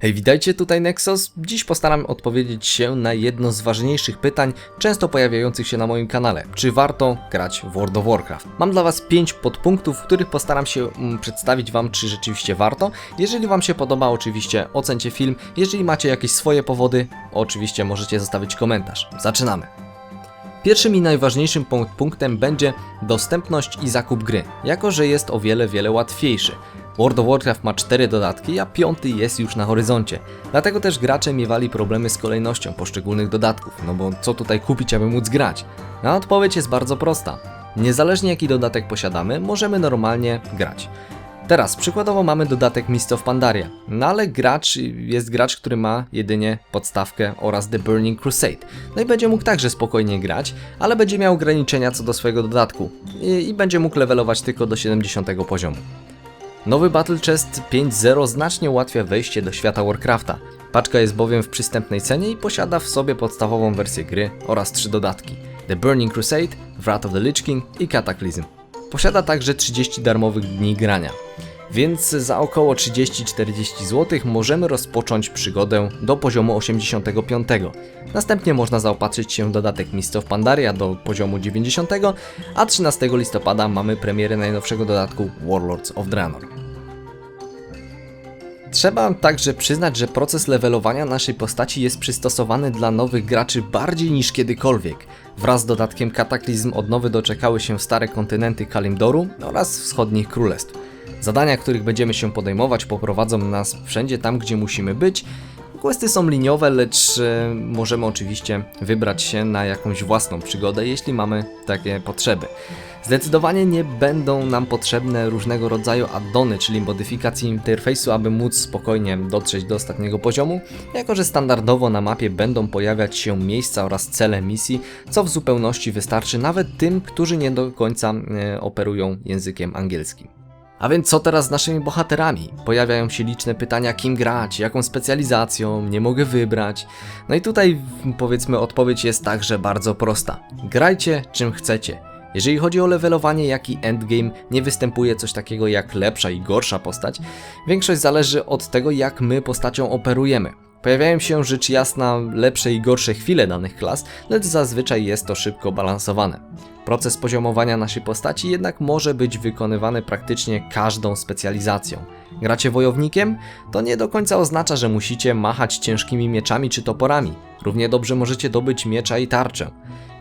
Hej, witajcie, tutaj Nexus. Dziś postaram odpowiedzieć się na jedno z ważniejszych pytań, często pojawiających się na moim kanale. Czy warto grać w World of Warcraft? Mam dla Was 5 podpunktów, w których postaram się mm, przedstawić Wam, czy rzeczywiście warto. Jeżeli Wam się podoba, oczywiście ocencie film. Jeżeli macie jakieś swoje powody, oczywiście możecie zostawić komentarz. Zaczynamy. Pierwszym i najważniejszym punkt- punktem będzie dostępność i zakup gry, jako że jest o wiele, wiele łatwiejszy. World of Warcraft ma 4 dodatki, a piąty jest już na horyzoncie. Dlatego też gracze miewali problemy z kolejnością poszczególnych dodatków, no bo co tutaj kupić, aby móc grać? No, odpowiedź jest bardzo prosta. Niezależnie jaki dodatek posiadamy, możemy normalnie grać. Teraz przykładowo mamy dodatek Mist of Pandaria, no ale gracz jest gracz, który ma jedynie podstawkę oraz The Burning Crusade. No i będzie mógł także spokojnie grać, ale będzie miał ograniczenia co do swojego dodatku i, i będzie mógł levelować tylko do 70 poziomu. Nowy Battle Chest 5.0 znacznie ułatwia wejście do świata Warcrafta. Paczka jest bowiem w przystępnej cenie i posiada w sobie podstawową wersję gry oraz trzy dodatki: The Burning Crusade, Wrath of the Lich King i Cataclysm. Posiada także 30 darmowych dni grania. Więc za około 30-40 zł możemy rozpocząć przygodę do poziomu 85. Następnie można zaopatrzyć się w dodatek Mist of Pandaria do poziomu 90, a 13 listopada mamy premierę najnowszego dodatku Warlords of Draenor. Trzeba także przyznać, że proces levelowania naszej postaci jest przystosowany dla nowych graczy bardziej niż kiedykolwiek. Wraz z dodatkiem Kataklizm od nowy doczekały się stare kontynenty Kalimdoru oraz wschodnich królestw. Zadania, których będziemy się podejmować, poprowadzą nas wszędzie tam, gdzie musimy być. Questy są liniowe, lecz e, możemy oczywiście wybrać się na jakąś własną przygodę, jeśli mamy takie potrzeby. Zdecydowanie nie będą nam potrzebne różnego rodzaju addony, czyli modyfikacje interfejsu, aby móc spokojnie dotrzeć do ostatniego poziomu, jako że standardowo na mapie będą pojawiać się miejsca oraz cele misji, co w zupełności wystarczy nawet tym, którzy nie do końca e, operują językiem angielskim. A więc co teraz z naszymi bohaterami? Pojawiają się liczne pytania, kim grać, jaką specjalizacją, nie mogę wybrać. No i tutaj powiedzmy odpowiedź jest także bardzo prosta. Grajcie czym chcecie. Jeżeli chodzi o levelowanie, jak i endgame, nie występuje coś takiego jak lepsza i gorsza postać. Większość zależy od tego, jak my postacią operujemy. Pojawiają się rzecz jasna lepsze i gorsze chwile danych klas, lecz zazwyczaj jest to szybko balansowane. Proces poziomowania naszej postaci jednak może być wykonywany praktycznie każdą specjalizacją. Gracie wojownikiem? To nie do końca oznacza, że musicie machać ciężkimi mieczami czy toporami. Równie dobrze możecie dobyć miecza i tarczę.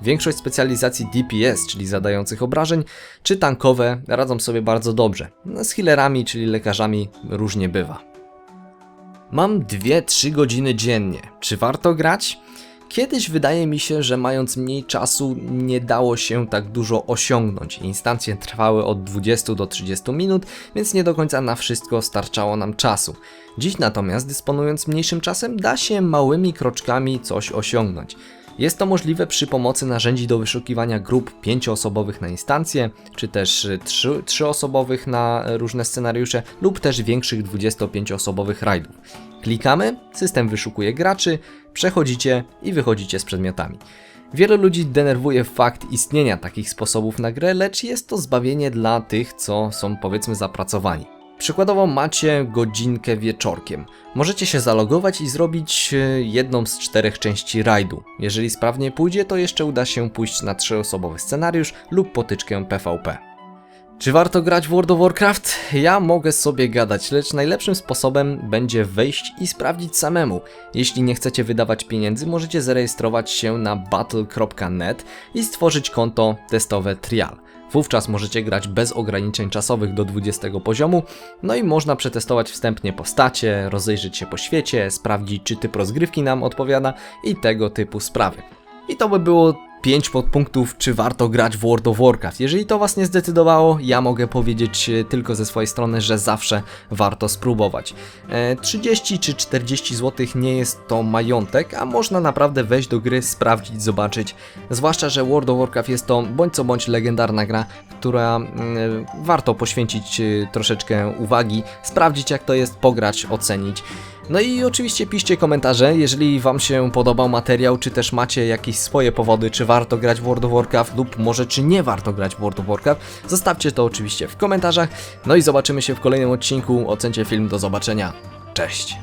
Większość specjalizacji DPS, czyli zadających obrażeń, czy tankowe radzą sobie bardzo dobrze. Z healerami, czyli lekarzami różnie bywa. Mam 2-3 godziny dziennie. Czy warto grać? Kiedyś wydaje mi się, że mając mniej czasu nie dało się tak dużo osiągnąć. Instancje trwały od 20 do 30 minut, więc nie do końca na wszystko starczało nam czasu. Dziś natomiast dysponując mniejszym czasem da się małymi kroczkami coś osiągnąć. Jest to możliwe przy pomocy narzędzi do wyszukiwania grup 5-osobowych na instancje, czy też 3-osobowych na różne scenariusze, lub też większych 25-osobowych rajdów. Klikamy, system wyszukuje graczy, przechodzicie i wychodzicie z przedmiotami. Wiele ludzi denerwuje fakt istnienia takich sposobów na grę, lecz jest to zbawienie dla tych, co są powiedzmy zapracowani. Przykładowo macie godzinkę wieczorkiem. Możecie się zalogować i zrobić e, jedną z czterech części rajdu. Jeżeli sprawnie pójdzie, to jeszcze uda się pójść na trzyosobowy scenariusz lub potyczkę PvP. Czy warto grać w World of Warcraft? Ja mogę sobie gadać, lecz najlepszym sposobem będzie wejść i sprawdzić samemu. Jeśli nie chcecie wydawać pieniędzy, możecie zarejestrować się na battle.net i stworzyć konto testowe trial. Wówczas możecie grać bez ograniczeń czasowych do 20 poziomu, no i można przetestować wstępnie postacie, rozejrzeć się po świecie, sprawdzić czy typ rozgrywki nam odpowiada i tego typu sprawy. I to by było 5 podpunktów, czy warto grać w World of Warcraft. Jeżeli to Was nie zdecydowało, ja mogę powiedzieć e, tylko ze swojej strony, że zawsze warto spróbować. E, 30 czy 40 zł nie jest to majątek, a można naprawdę wejść do gry, sprawdzić, zobaczyć. Zwłaszcza, że World of Warcraft jest to bądź co bądź legendarna gra, która mm, warto poświęcić e, troszeczkę uwagi, sprawdzić jak to jest, pograć, ocenić. No i oczywiście piszcie komentarze, jeżeli Wam się podobał materiał, czy też macie jakieś swoje powody, czy warto grać w World of Warcraft lub może czy nie warto grać w World of Warcraft. Zostawcie to oczywiście w komentarzach. No i zobaczymy się w kolejnym odcinku. Ocencie film, do zobaczenia. Cześć!